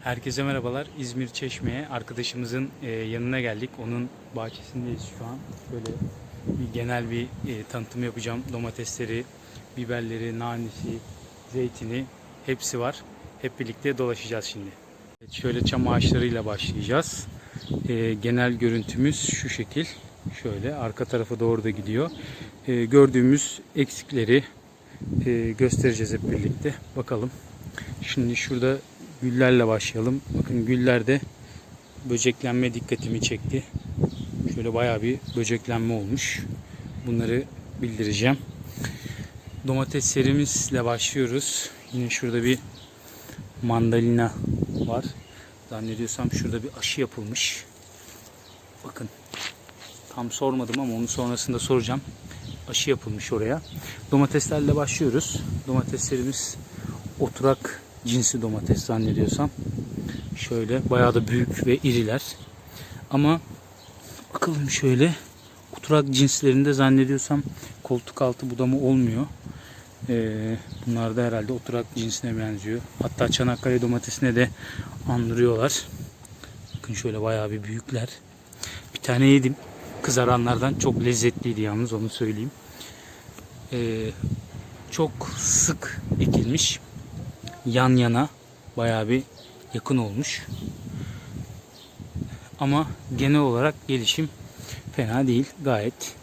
Herkese merhabalar. İzmir Çeşme'ye arkadaşımızın e, yanına geldik. Onun bahçesindeyiz şu an. Böyle bir genel bir e, tanıtım yapacağım. Domatesleri, biberleri, nanesi, zeytini hepsi var. Hep birlikte dolaşacağız şimdi. Evet, şöyle çam ağaçlarıyla başlayacağız. E, genel görüntümüz şu şekil. Şöyle arka tarafa doğru da gidiyor. E, gördüğümüz eksikleri göstereceğiz hep birlikte. Bakalım. Şimdi şurada güllerle başlayalım. Bakın güllerde böceklenme dikkatimi çekti. Şöyle bayağı bir böceklenme olmuş. Bunları bildireceğim. Domates serimizle başlıyoruz. Yine şurada bir mandalina var. Zannediyorsam şurada bir aşı yapılmış. Bakın tam sormadım ama onu sonrasında soracağım. Aşı yapılmış oraya. Domateslerle başlıyoruz. Domateslerimiz oturak cinsi domates zannediyorsam. Şöyle bayağı da büyük ve iriler. Ama bakalım şöyle oturak cinslerinde zannediyorsam koltuk altı budama olmuyor. Ee, bunlar da herhalde oturak cinsine benziyor. Hatta Çanakkale domatesine de andırıyorlar. Bakın şöyle bayağı bir büyükler. Bir tane yedim. Kızaranlardan çok lezzetliydi yalnız onu söyleyeyim. Ee, çok sık ekilmiş yan yana bayağı bir yakın olmuş. Ama genel olarak gelişim fena değil. Gayet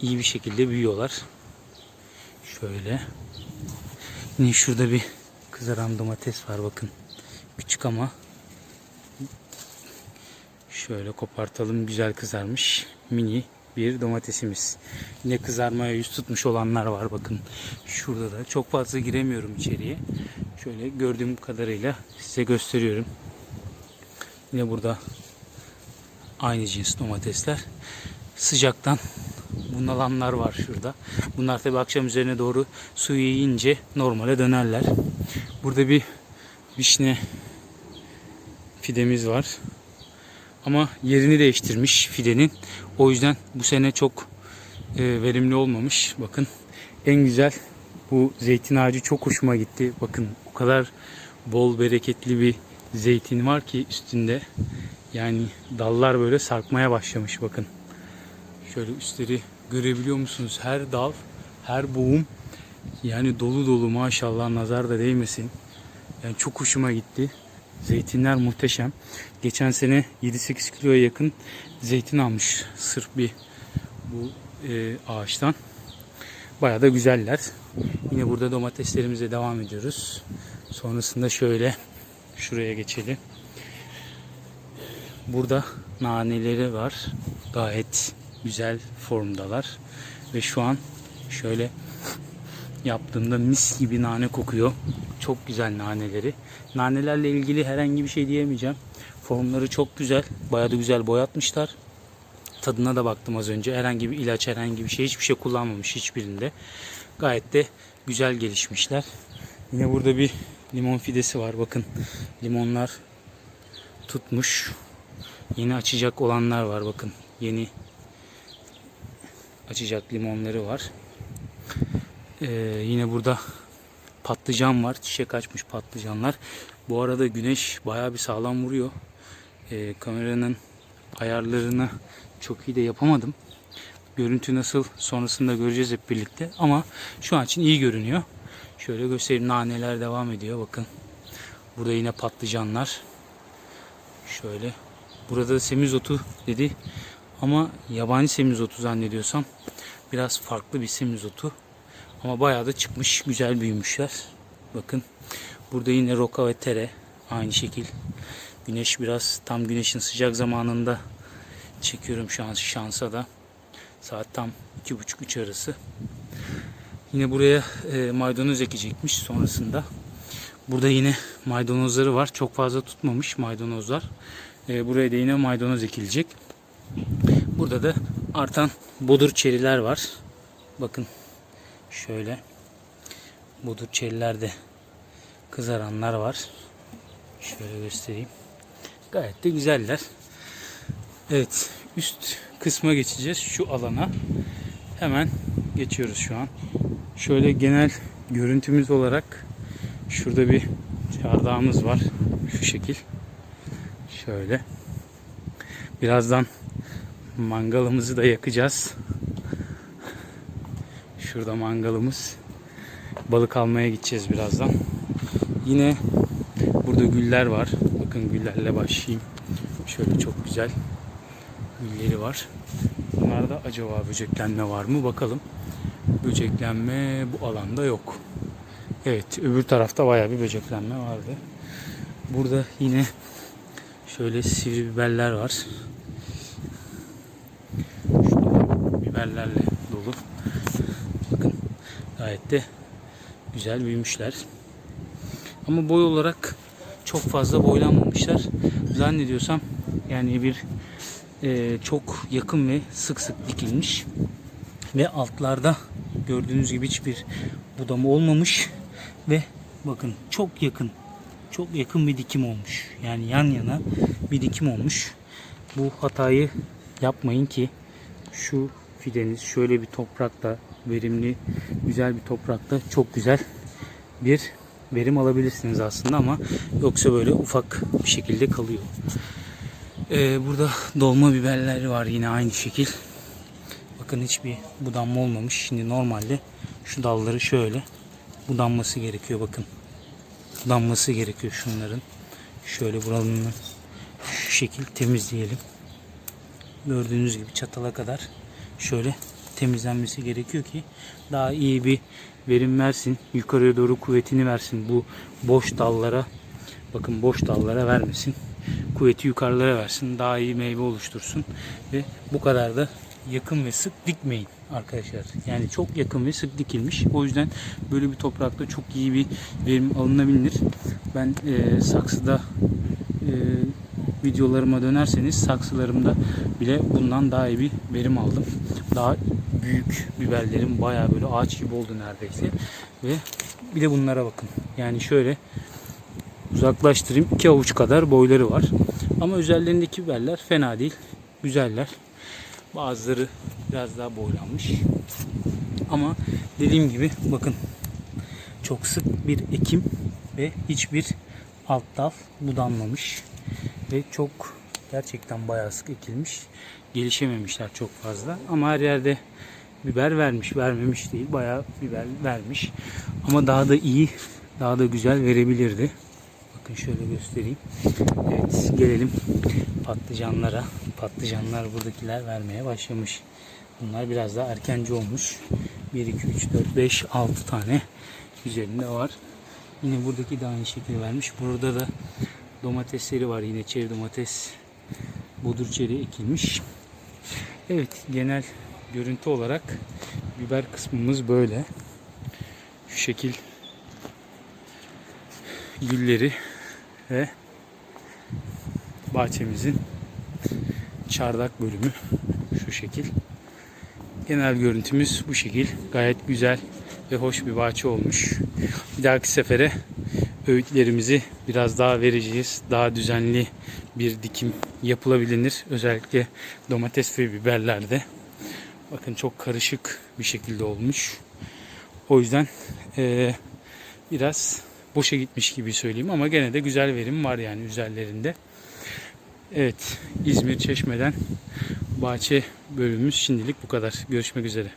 iyi bir şekilde büyüyorlar. Şöyle. Yine şurada bir kızaran domates var bakın. Küçük ama şöyle kopartalım. Güzel kızarmış. Mini bir domatesimiz. Yine kızarmaya yüz tutmuş olanlar var bakın. Şurada da çok fazla giremiyorum içeriye. Şöyle gördüğüm kadarıyla size gösteriyorum. Yine burada aynı cins domatesler. Sıcaktan bunalanlar var şurada. Bunlar tabi akşam üzerine doğru suyu yiyince normale dönerler. Burada bir vişne fidemiz var. Ama yerini değiştirmiş fidenin. O yüzden bu sene çok e, verimli olmamış. Bakın en güzel bu zeytin ağacı çok hoşuma gitti. Bakın o kadar bol bereketli bir zeytin var ki üstünde. Yani dallar böyle sarkmaya başlamış bakın. Şöyle üstleri görebiliyor musunuz? Her dal, her boğum yani dolu dolu maşallah nazar da değmesin. Yani çok hoşuma gitti. Zeytinler muhteşem. Geçen sene 7-8 kiloya yakın zeytin almış sırf bir bu e, ağaçtan. Bayağı da güzeller. Yine burada domateslerimize devam ediyoruz. Sonrasında şöyle şuraya geçelim. Burada naneleri var. Gayet güzel formdalar. Ve şu an şöyle yaptığımda mis gibi nane kokuyor. Çok güzel naneleri. Nanelerle ilgili herhangi bir şey diyemeyeceğim. Formları çok güzel. Bayağı da güzel boyatmışlar. Tadına da baktım az önce. Herhangi bir ilaç, herhangi bir şey, hiçbir şey kullanmamış hiçbirinde. Gayet de güzel gelişmişler. Yine burada bir limon fidesi var. Bakın limonlar tutmuş. Yeni açacak olanlar var. Bakın yeni açacak limonları var. Ee, yine burada patlıcan var. Çiçek açmış patlıcanlar. Bu arada güneş bayağı bir sağlam vuruyor. Ee, kameranın ayarlarını çok iyi de yapamadım. Görüntü nasıl sonrasında göreceğiz hep birlikte. Ama şu an için iyi görünüyor. Şöyle göstereyim. Naneler devam ediyor. Bakın. Burada yine patlıcanlar. Şöyle. Burada da semizotu dedi. Ama yabani semizotu zannediyorsam. Biraz farklı bir semizotu. Ama bayağı da çıkmış. Güzel büyümüşler. Bakın. Burada yine roka ve tere. Aynı şekil. Güneş biraz tam güneşin sıcak zamanında çekiyorum şu an şansa da. Saat tam 2.30-3 arası. Yine buraya e, maydanoz ekecekmiş sonrasında. Burada yine maydanozları var. Çok fazla tutmamış maydanozlar. E, buraya da yine maydanoz ekilecek. Burada da artan bodur çeriler var. Bakın şöyle bodur çeriler de kızaranlar var. Şöyle göstereyim. Gayet de güzeller. Evet üst kısma geçeceğiz şu alana. Hemen geçiyoruz şu an. Şöyle genel görüntümüz olarak şurada bir çardağımız var. Şu şekil. Şöyle. Birazdan mangalımızı da yakacağız. Şurada mangalımız. Balık almaya gideceğiz birazdan. Yine burada güller var. Bakın güllerle başlayayım. Şöyle çok güzel gülleri var. Bunlarda acaba böceklenme var mı? Bakalım. Böceklenme bu alanda yok. Evet öbür tarafta bayağı bir böceklenme vardı. Burada yine şöyle sivri biberler var. Şurada biberlerle dolu. Gayet de güzel büyümüşler. Ama boy olarak çok fazla boylanmamışlar. Zannediyorsam yani bir e, çok yakın ve sık sık dikilmiş. Ve altlarda gördüğünüz gibi hiçbir budama olmamış. Ve bakın çok yakın çok yakın bir dikim olmuş. Yani yan yana bir dikim olmuş. Bu hatayı yapmayın ki şu fideniz şöyle bir toprakta verimli güzel bir toprakta çok güzel bir verim alabilirsiniz aslında ama yoksa böyle ufak bir şekilde kalıyor. Ee, burada dolma biberler var yine aynı şekil. Bakın hiçbir budanma olmamış. Şimdi normalde şu dalları şöyle budanması gerekiyor bakın. Budanması gerekiyor şunların. Şöyle buralarını şu şekil temizleyelim. Gördüğünüz gibi çatala kadar şöyle temizlenmesi gerekiyor ki daha iyi bir verim versin. Yukarıya doğru kuvvetini versin. Bu boş dallara bakın boş dallara vermesin. Kuvveti yukarılara versin. Daha iyi meyve oluştursun. Ve bu kadar da yakın ve sık dikmeyin arkadaşlar. Yani çok yakın ve sık dikilmiş. O yüzden böyle bir toprakta çok iyi bir verim alınabilir. Ben e, saksıda e, videolarıma dönerseniz saksılarımda bile bundan daha iyi bir verim aldım. Daha büyük biberlerim bayağı böyle ağaç gibi oldu neredeyse. Ve bir de bunlara bakın. Yani şöyle uzaklaştırayım. iki avuç kadar boyları var. Ama üzerlerindeki biberler fena değil. Güzeller. Bazıları biraz daha boylanmış. Ama dediğim gibi bakın çok sık bir ekim ve hiçbir alt dal budanmamış ve çok gerçekten bayağı sık ekilmiş. Gelişememişler çok fazla ama her yerde biber vermiş, vermemiş değil. Bayağı biber vermiş. Ama daha da iyi, daha da güzel verebilirdi. Bakın şöyle göstereyim. Evet, gelelim patlıcanlara. Patlıcanlar buradakiler vermeye başlamış. Bunlar biraz daha erkenci olmuş. 1, 2, 3, 4, 5, 6 tane üzerinde var. Yine buradaki de aynı şekilde vermiş. Burada da domatesleri var. Yine çeri domates, bodur çeri ekilmiş. Evet genel görüntü olarak biber kısmımız böyle. Şu şekil gülleri ve bahçemizin çardak bölümü şu şekil. Genel görüntümüz bu şekil. Gayet güzel ve hoş bir bahçe olmuş. Bir dahaki sefere öğütlerimizi biraz daha vereceğiz. Daha düzenli bir dikim yapılabilir. Özellikle domates ve biberlerde. Bakın çok karışık bir şekilde olmuş. O yüzden eee, biraz boşa gitmiş gibi söyleyeyim ama gene de güzel verim var yani üzerlerinde. Evet İzmir Çeşme'den bahçe bölümümüz şimdilik bu kadar. Görüşmek üzere.